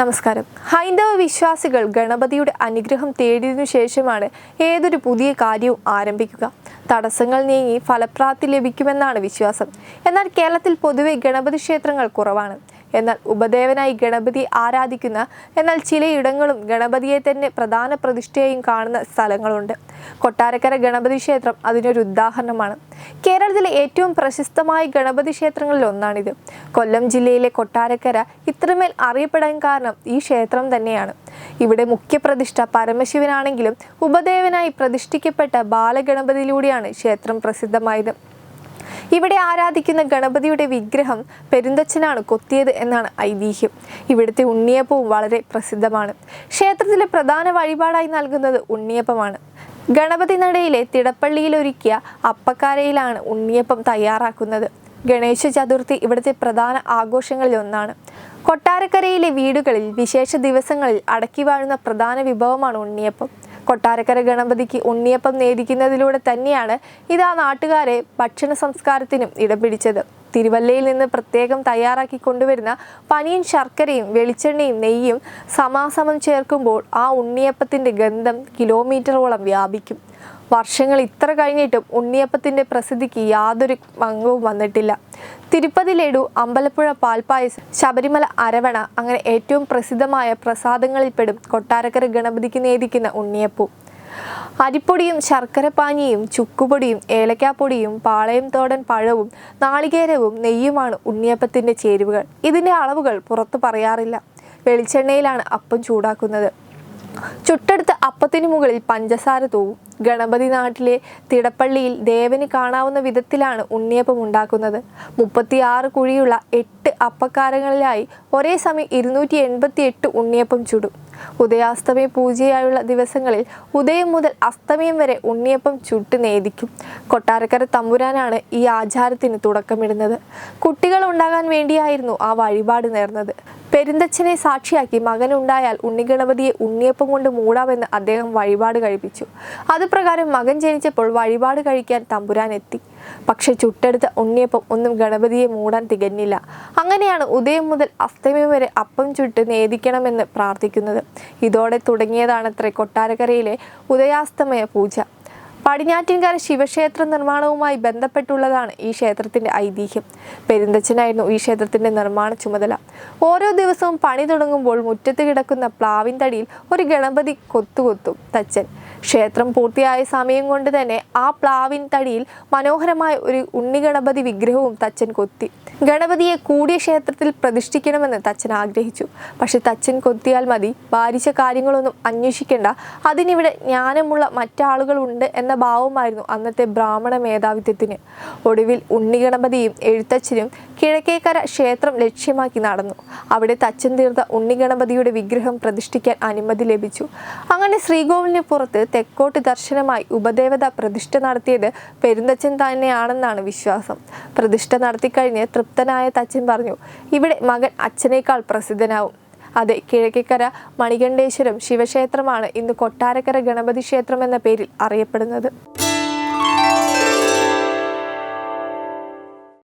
നമസ്കാരം. ഹൈന്ദവ വിശ്വാസികൾ ഗണപതിയുടെ അനുഗ്രഹം തേടിയതിനു ശേഷമാണ് ഏതൊരു പുതിയ കാര്യവും ആരംഭിക്കുക. തടസ്സങ്ങൾ നീങ്ങി ഫലപ്രാപ്തി ലഭിക്കുമെന്നാണ് വിശ്വാസം. എന്നാൽ കേരളത്തിൽ പൊതുവെ ഗണപതി ക്ഷേത്രങ്ങൾ കുറവാണ്. എന്നാൽ ഉപദേവനായി ഗണപതി ആരാധിക്കുന്ന എന്നാൽ ചിലയിടങ്ങളും ഗണപതിയെ തന്നെ പ്രധാന പ്രതിഷ്ഠയായും കാണുന്ന സ്ഥലങ്ങളുണ്ട്. കൊട്ടാരക്കര ഗണപതി ക്ഷേത്രം അതിനൊരു ഉദാഹരണമാണ്. കേരളത്തിലെ ഏറ്റവും പ്രശസ്തമായ ഗണപതി ക്ഷേത്രങ്ങളിൽ ഒന്നാണിത്. കൊല്ലം ജില്ലയിലെ കൊട്ടാരക്കര ഇത്രമേൽ അറിയപ്പെടാൻ കാരണം ഈ ക്ഷേത്രം തന്നെയാണ്. ഇവിടെ മുഖ്യപ്രതിഷ്ഠ പരമശിവനാണെങ്കിലും ഉപദേവനായി പ്രതിഷ്ഠിക്കപ്പെട്ട ബാലഗണപതിയിലൂടെയാണ് ക്ഷേത്രം പ്രസിദ്ധമായത്. ഇവിടെ ആരാധിക്കുന്ന ഗണപതിയുടെ വിഗ്രഹം പെരുന്തച്ഛനാണ് കൊത്തിയത് എന്നാണ് ഐതിഹ്യം. ഇവിടുത്തെ ഉണ്ണിയപ്പവും വളരെ പ്രസിദ്ധമാണ്. ക്ഷേത്രത്തിലെ പ്രധാന വഴിപാടായി നൽകുന്നത് ഉണ്ണിയപ്പമാണ്. ഗണപതി നടയിലെ തിടപ്പള്ളിയിൽ ഒരുക്കിയ അപ്പക്കാരയിലാണ് ഉണ്ണിയപ്പം തയ്യാറാക്കുന്നത്. ഗണേശ ചതുർത്ഥി ഇവിടുത്തെ പ്രധാന ആഘോഷങ്ങളിൽ ഒന്നാണ്. കൊട്ടാരക്കരയിലെ വീടുകളിൽ വിശേഷ ദിവസങ്ങളിൽ അടക്കി വാഴുന്ന പ്രധാന വിഭവമാണ് ഉണ്ണിയപ്പം. കൊട്ടാരക്കര ഗണപതിക്ക് ഉണ്ണിയപ്പം നേദിക്കുന്നതിലൂടെ തന്നെയാണ് ഇത് ആ നാട്ടുകാരെ ഭക്ഷണ സംസ്കാരത്തിനും ഇടം പിടിച്ചത്. തിരുവല്ലയിൽ നിന്ന് പ്രത്യേകം തയ്യാറാക്കി കൊണ്ടുവരുന്ന പനിയും ശർക്കരയും വെളിച്ചെണ്ണയും നെയ്യും സമാസമം ചേർക്കുമ്പോൾ ആ ഉണ്ണിയപ്പത്തിന്റെ ഗന്ധം കിലോമീറ്ററോളം വ്യാപിക്കും. വർഷങ്ങൾ ഇത്ര കഴിഞ്ഞിട്ടും ഉണ്ണിയപ്പത്തിന്റെ പ്രസിദ്ധിക്ക് യാതൊരു ഭംഗവും വന്നിട്ടില്ല. തിരുപ്പതി ലഡു അമ്പലപ്പുഴ പാൽപ്പായസം ശബരിമല അരവണ അങ്ങനെ ഏറ്റവും പ്രസിദ്ധമായ പ്രസാദങ്ങളിൽപ്പെടും കൊട്ടാരക്കര ഗണപതിക്ക് നേദിക്കുന്ന ഉണ്ണിയപ്പൂ. അരിപ്പൊടിയും ശർക്കരപ്പാനിയും ചുക്കുപൊടിയും ഏലക്കാപ്പൊടിയും പാളയം തോടൻ പഴവും നാളികേരവും നെയ്യുമാണ് ഉണ്ണിയപ്പത്തിന്റെ ചേരുവകൾ. ഇതിന്റെ അളവുകൾ പുറത്തു പറയാറില്ല. വെളിച്ചെണ്ണയിലാണ് അപ്പം ചൂടാക്കുന്നത്. ചുട്ടെടുത്ത അപ്പത്തിനു മുകളിൽ പഞ്ചസാര തൂവും. ഗണപതി നാട്ടിലെ തിടപ്പള്ളിയിൽ ദേവന് കാണാവുന്ന വിധത്തിലാണ് ഉണ്ണിയപ്പം ഉണ്ടാക്കുന്നത്. മുപ്പത്തിയാറ് കുഴിയുള്ള എട്ട് അപ്പക്കാരങ്ങളിലായി ഒരേ സമയം ഇരുന്നൂറ്റി എൺപത്തി എട്ട് ഉണ്ണിയപ്പം ചുടും. ഉദയാസ്തമയ പൂജയായുള്ള ദിവസങ്ങളിൽ ഉദയം മുതൽ അസ്തമയം വരെ ഉണ്ണിയപ്പം ചുട്ട് നേദിക്കും. കൊട്ടാരക്കര തമ്പുരാനാണ് ഈ ആചാരത്തിന് തുടക്കമിടുന്നത്. കുട്ടികൾ ഉണ്ടാകാൻ വേണ്ടിയായിരുന്നു ആ വഴിപാട് നേർന്നത്. പെരുന്തച്ഛനെ സാക്ഷിയാക്കി മകനുണ്ടായാൽ ഉണ്ണിഗണപതിയെ ഉണ്ണിയപ്പം കൊണ്ട് മൂടാമെന്ന് അദ്ദേഹം വഴിപാട് കഴിപ്പിച്ചു. അതുപ്രകാരം മകൻ ജനിച്ചപ്പോൾ വഴിപാട് കഴിക്കാൻ തമ്പുരാൻ എത്തി പക്ഷെ ചുട്ടെടുത്ത ഉണ്ണിയപ്പം ഒന്നും ഗണപതിയെ മൂടാൻ തികഞ്ഞില്ല. അങ്ങനെയാണ് ഉദയം മുതൽ അസ്തമയം വരെ അപ്പം ചുട്ട് നേദിക്കണമെന്ന് പ്രാർത്ഥിക്കുന്നത്. ഇതോടെ തുടങ്ങിയതാണത്രേ കൊട്ടാരക്കരയിലെ ഉദയാസ്തമയ പൂജ. പടിഞ്ഞാറ്റിൻകര ശിവക്ഷേത്ര നിർമ്മാണവുമായി ബന്ധപ്പെട്ടുള്ളതാണ് ഈ ക്ഷേത്രത്തിന്റെ ഐതിഹ്യം. പെരുന്തച്ഛനായിരുന്നു ഈ ക്ഷേത്രത്തിന്റെ നിർമ്മാണ ചുമതല. ഓരോ ദിവസവും പണി തുടങ്ങുമ്പോൾ മുറ്റത്ത് കിടക്കുന്ന പ്ലാവിൻ തടിയിൽ ഒരു ഗണപതി കൊത്തുകൊത്തും തച്ചൻ. ക്ഷേത്രം പൂർത്തിയായ സമയം കൊണ്ട് തന്നെ ആ പ്ലാവിൻ തടിയിൽ മനോഹരമായ ഒരു ഉണ്ണിഗണപതി വിഗ്രഹവും തച്ചൻ കൊത്തി. ഗണപതിയെ കൂടിയ ക്ഷേത്രത്തിൽ പ്രതിഷ്ഠിക്കണമെന്ന് തച്ചൻ ആഗ്രഹിച്ചു. പക്ഷെ തച്ചൻ കൊത്തിയാൽ മതി. ഭാരിച്ച കാര്യങ്ങളൊന്നും അന്വേഷിക്കേണ്ട. അതിനിവിടെ ജ്ഞാനമുള്ള മറ്റാളുകളുണ്ട് എന്ന ഭാവമായിരുന്നു അന്നത്തെ ബ്രാഹ്മണ മേധാവിത്വത്തിന്. ഒടുവിൽ ഉണ്ണിഗണപതിയും എഴുത്തച്ഛനും കിഴക്കേക്കര ക്ഷേത്രം ലക്ഷ്യമാക്കി നടന്നു. അവിടെ തച്ചൻ തീർത്ത ഉണ്ണിഗണപതിയുടെ വിഗ്രഹം പ്രതിഷ്ഠിക്കാൻ അനുമതി ലഭിച്ചു. അങ്ങനെ ശ്രീകോവിലിന് പുറത്ത് തെക്കോട്ട് ദർശനമായി ഉപദേവത പ്രതിഷ്ഠ നടത്തിയത് പെരുന്തച്ചൻ തന്നെയാണെന്നാണ് വിശ്വാസം. പ്രതിഷ്ഠ നടത്തിക്കഴിഞ്ഞ് തൃപ്തനായ തച്ചൻ പറഞ്ഞു ഇവിടെ മകൻ അച്ഛനേക്കാൾ പ്രസിദ്ധനാവും. അതെ കിഴക്കേക്കര മണികണ്ഠേശ്വരം ശിവക്ഷേത്രമാണ് ഇന്ന് കൊട്ടാരക്കര ഗണപതി ക്ഷേത്രം എന്ന പേരിൽ അറിയപ്പെടുന്നത്.